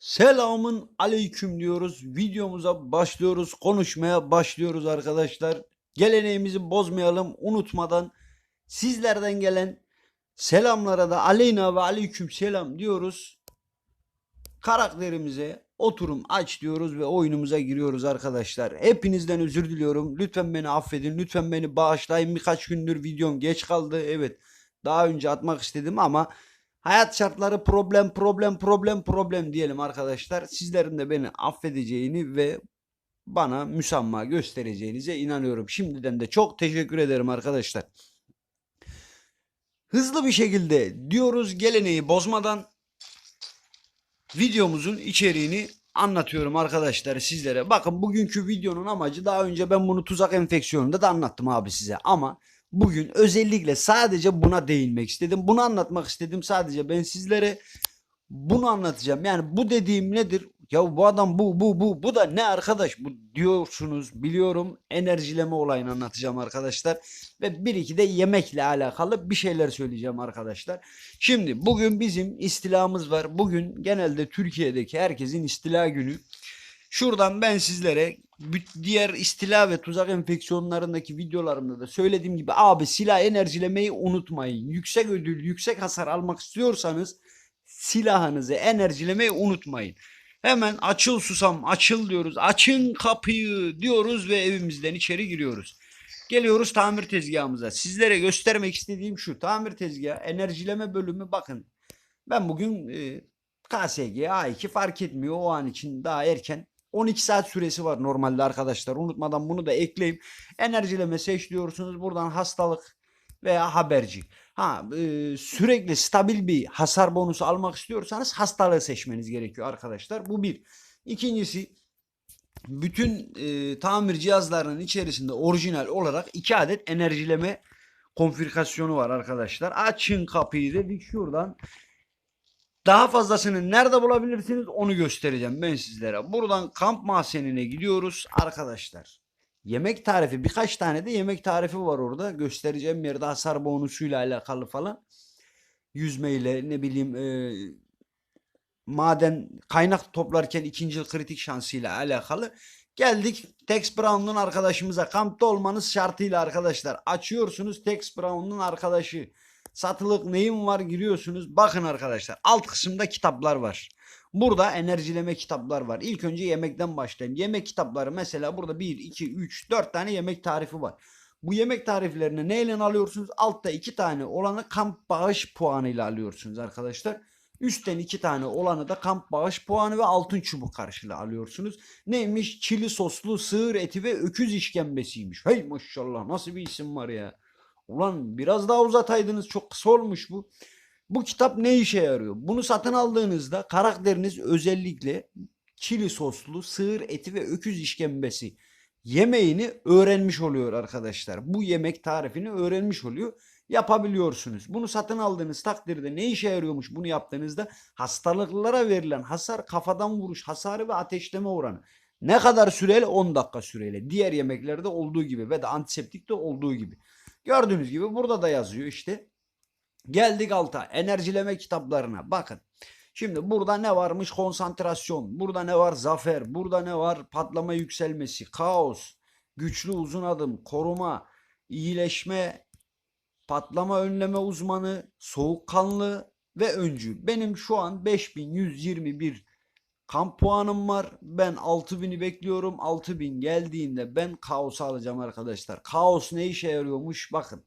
Selamın aleyküm diyoruz. Videomuza başlıyoruz. Konuşmaya başlıyoruz arkadaşlar. Geleneğimizi bozmayalım. Unutmadan sizlerden gelen selamlara da aleyna ve aleyküm selam diyoruz. Karakterimize oturum aç diyoruz ve oyunumuza giriyoruz arkadaşlar. Hepinizden özür diliyorum. Lütfen beni affedin. Lütfen beni bağışlayın. Birkaç gündür videom geç kaldı. Evet. Daha önce atmak istedim ama Hayat şartları problem problem problem problem diyelim arkadaşlar. Sizlerin de beni affedeceğini ve bana müsamma göstereceğinize inanıyorum. Şimdiden de çok teşekkür ederim arkadaşlar. Hızlı bir şekilde diyoruz geleneği bozmadan videomuzun içeriğini anlatıyorum arkadaşlar sizlere. Bakın bugünkü videonun amacı daha önce ben bunu tuzak enfeksiyonunda da anlattım abi size ama bugün özellikle sadece buna değinmek istedim. Bunu anlatmak istedim sadece ben sizlere bunu anlatacağım. Yani bu dediğim nedir? Ya bu adam bu bu bu bu da ne arkadaş bu diyorsunuz biliyorum enerjileme olayını anlatacağım arkadaşlar ve bir iki de yemekle alakalı bir şeyler söyleyeceğim arkadaşlar. Şimdi bugün bizim istilamız var. Bugün genelde Türkiye'deki herkesin istila günü. Şuradan ben sizlere diğer istila ve tuzak enfeksiyonlarındaki videolarımda da söylediğim gibi abi silah enerjilemeyi unutmayın. Yüksek ödül, yüksek hasar almak istiyorsanız silahınızı enerjilemeyi unutmayın. Hemen açıl susam açıl diyoruz. Açın kapıyı diyoruz ve evimizden içeri giriyoruz. Geliyoruz tamir tezgahımıza. Sizlere göstermek istediğim şu. Tamir tezgahı enerjileme bölümü bakın. Ben bugün e, KSG A2 fark etmiyor o an için daha erken. 12 saat süresi var normalde arkadaşlar. Unutmadan bunu da ekleyeyim. Enerjileme seçiyorsunuz. Buradan hastalık veya haberci. Ha e, sürekli stabil bir hasar bonusu almak istiyorsanız hastalığı seçmeniz gerekiyor arkadaşlar. Bu bir. İkincisi bütün e, tamir cihazlarının içerisinde orijinal olarak iki adet enerjileme konfigürasyonu var arkadaşlar. Açın kapıyı dedik şuradan. Daha fazlasını nerede bulabilirsiniz onu göstereceğim ben sizlere. Buradan kamp mahzenine gidiyoruz arkadaşlar. Yemek tarifi birkaç tane de yemek tarifi var orada. Göstereceğim yerde hasar bonusuyla alakalı falan. Yüzmeyle ne bileyim e, maden kaynak toplarken ikinci kritik şansıyla alakalı. Geldik Tex Brown'un arkadaşımıza. Kampta olmanız şartıyla arkadaşlar. Açıyorsunuz Tex Brown'un arkadaşı. Satılık neyim var giriyorsunuz. Bakın arkadaşlar alt kısımda kitaplar var. Burada enerjileme kitaplar var. İlk önce yemekten başlayayım. Yemek kitapları mesela burada 1, 2, 3, 4 tane yemek tarifi var. Bu yemek tariflerini neyle alıyorsunuz? Altta 2 tane olanı kamp bağış puanıyla alıyorsunuz arkadaşlar. Üstten 2 tane olanı da kamp bağış puanı ve altın çubuk karşılığı alıyorsunuz. Neymiş? Çili soslu sığır eti ve öküz işkembesiymiş. Hey maşallah nasıl bir isim var ya. Ulan biraz daha uzataydınız çok kısa olmuş bu. Bu kitap ne işe yarıyor? Bunu satın aldığınızda karakteriniz özellikle çili soslu sığır eti ve öküz işkembesi yemeğini öğrenmiş oluyor arkadaşlar. Bu yemek tarifini öğrenmiş oluyor. Yapabiliyorsunuz. Bunu satın aldığınız takdirde ne işe yarıyormuş bunu yaptığınızda hastalıklara verilen hasar kafadan vuruş hasarı ve ateşleme oranı. Ne kadar süreli? 10 dakika süreli. Diğer yemeklerde olduğu gibi ve de antiseptikte olduğu gibi. Gördüğünüz gibi burada da yazıyor işte. Geldik alta enerjileme kitaplarına bakın. Şimdi burada ne varmış? Konsantrasyon. Burada ne var? Zafer. Burada ne var? Patlama yükselmesi, kaos, güçlü uzun adım, koruma, iyileşme, patlama önleme uzmanı, soğukkanlı ve öncü. Benim şu an 5121 kamp puanım var. Ben 6000'i bekliyorum. 6000 geldiğinde ben kaos alacağım arkadaşlar. Kaos ne işe yarıyormuş? Bakın.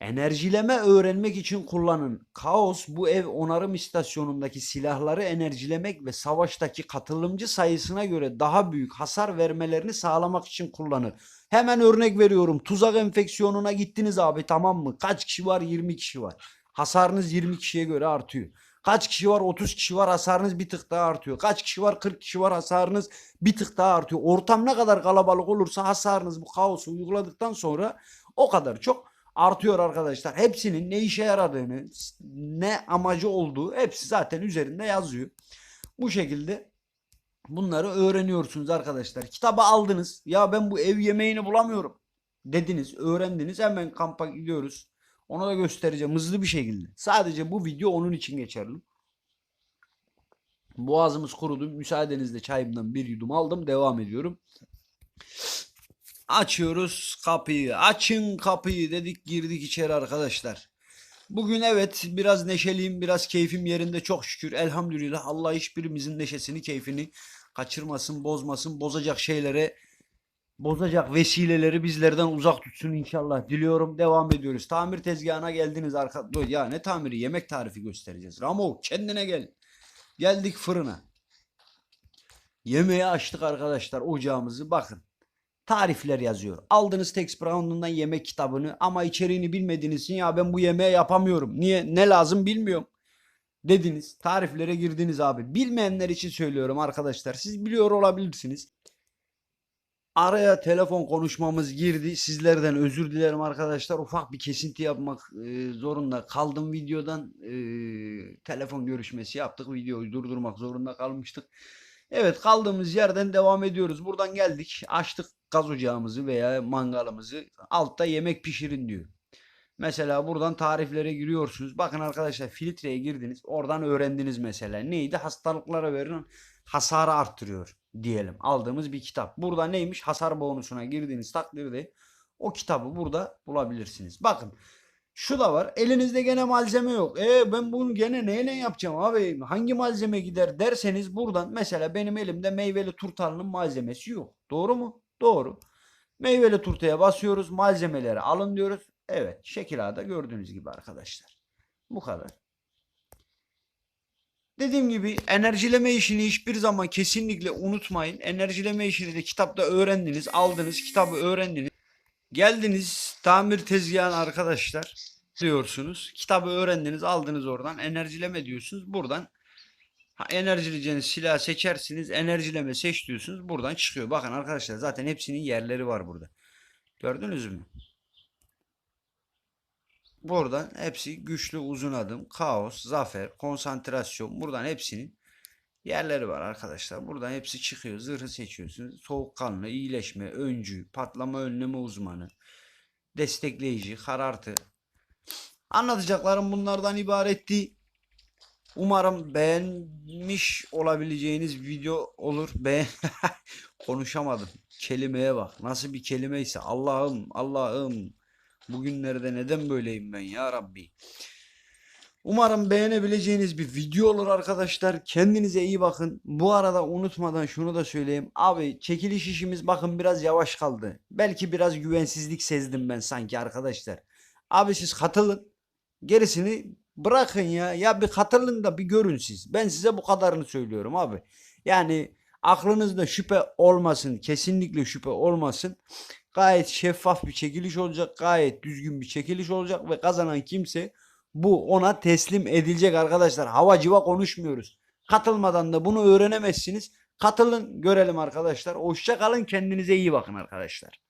Enerjileme öğrenmek için kullanın. Kaos bu ev onarım istasyonundaki silahları enerjilemek ve savaştaki katılımcı sayısına göre daha büyük hasar vermelerini sağlamak için kullanır. Hemen örnek veriyorum. Tuzak enfeksiyonuna gittiniz abi tamam mı? Kaç kişi var? 20 kişi var. Hasarınız 20 kişiye göre artıyor. Kaç kişi var? 30 kişi var. Hasarınız bir tık daha artıyor. Kaç kişi var? 40 kişi var. Hasarınız bir tık daha artıyor. Ortam ne kadar kalabalık olursa hasarınız bu kaosu uyguladıktan sonra o kadar çok artıyor arkadaşlar. Hepsinin ne işe yaradığını, ne amacı olduğu hepsi zaten üzerinde yazıyor. Bu şekilde bunları öğreniyorsunuz arkadaşlar. Kitabı aldınız. Ya ben bu ev yemeğini bulamıyorum dediniz, öğrendiniz. Hemen kampa gidiyoruz. Ona da göstereceğim hızlı bir şekilde. Sadece bu video onun için geçerli. Boğazımız kurudu. Müsaadenizle çayımdan bir yudum aldım. Devam ediyorum. Açıyoruz kapıyı. Açın kapıyı dedik girdik içeri arkadaşlar. Bugün evet biraz neşeliyim, biraz keyfim yerinde çok şükür. Elhamdülillah Allah hiçbirimizin neşesini, keyfini kaçırmasın, bozmasın, bozacak şeylere, bozacak vesileleri bizlerden uzak tutsun inşallah. Diliyorum. Devam ediyoruz. Tamir tezgahına geldiniz arka. Ya ne tamiri? Yemek tarifi göstereceğiz. Ramo kendine gel. Geldik fırına. Yemeği açtık arkadaşlar ocağımızı. Bakın. Tarifler yazıyor. Aldınız Tex Brown'undan yemek kitabını ama içeriğini bilmediğiniz ya ben bu yemeği yapamıyorum. Niye? Ne lazım bilmiyorum. Dediniz. Tariflere girdiniz abi. Bilmeyenler için söylüyorum arkadaşlar. Siz biliyor olabilirsiniz. Araya telefon konuşmamız girdi. Sizlerden özür dilerim arkadaşlar. Ufak bir kesinti yapmak e, zorunda kaldım videodan. E, telefon görüşmesi yaptık. Videoyu durdurmak zorunda kalmıştık. Evet kaldığımız yerden devam ediyoruz. Buradan geldik. Açtık gaz ocağımızı veya mangalımızı. Altta yemek pişirin diyor. Mesela buradan tariflere giriyorsunuz. Bakın arkadaşlar filtreye girdiniz. Oradan öğrendiniz mesela. Neydi? Hastalıklara verilen hasarı arttırıyor diyelim. Aldığımız bir kitap. Burada neymiş? Hasar bonusuna girdiğiniz takdirde o kitabı burada bulabilirsiniz. Bakın şu da var. Elinizde gene malzeme yok. E ben bunu gene neyle yapacağım abi? Hangi malzeme gider derseniz buradan mesela benim elimde meyveli turtalının malzemesi yok. Doğru mu? Doğru. Meyveli turtaya basıyoruz. Malzemeleri alın diyoruz. Evet. Şekil A'da gördüğünüz gibi arkadaşlar. Bu kadar. Dediğim gibi enerjileme işini hiçbir zaman kesinlikle unutmayın. Enerjileme işini de kitapta öğrendiniz. Aldınız kitabı öğrendiniz. Geldiniz tamir tezgahına arkadaşlar diyorsunuz. Kitabı öğrendiniz aldınız oradan enerjileme diyorsunuz. Buradan enerjileyeceğiniz silah seçersiniz. Enerjileme seç diyorsunuz. Buradan çıkıyor. Bakın arkadaşlar zaten hepsinin yerleri var burada. Gördünüz mü? Buradan hepsi güçlü uzun adım, kaos, zafer, konsantrasyon. Buradan hepsinin yerleri var arkadaşlar. Buradan hepsi çıkıyor. Zırhı seçiyorsunuz. Soğukkanlı, iyileşme, öncü, patlama önleme uzmanı, destekleyici, karartı. Anlatacaklarım bunlardan ibaretti. Umarım beğenmiş olabileceğiniz video olur. Beğen konuşamadım. Kelimeye bak. Nasıl bir kelimeyse Allah'ım, Allah'ım. Bugünlerde neden böyleyim ben ya Rabbi. Umarım beğenebileceğiniz bir video olur arkadaşlar. Kendinize iyi bakın. Bu arada unutmadan şunu da söyleyeyim. Abi çekiliş işimiz bakın biraz yavaş kaldı. Belki biraz güvensizlik sezdim ben sanki arkadaşlar. Abi siz katılın. Gerisini bırakın ya. Ya bir katılın da bir görün siz. Ben size bu kadarını söylüyorum abi. Yani aklınızda şüphe olmasın. Kesinlikle şüphe olmasın. Gayet şeffaf bir çekiliş olacak. Gayet düzgün bir çekiliş olacak ve kazanan kimse bu ona teslim edilecek arkadaşlar. Hava civa konuşmuyoruz. Katılmadan da bunu öğrenemezsiniz. Katılın görelim arkadaşlar. Hoşça kalın kendinize iyi bakın arkadaşlar.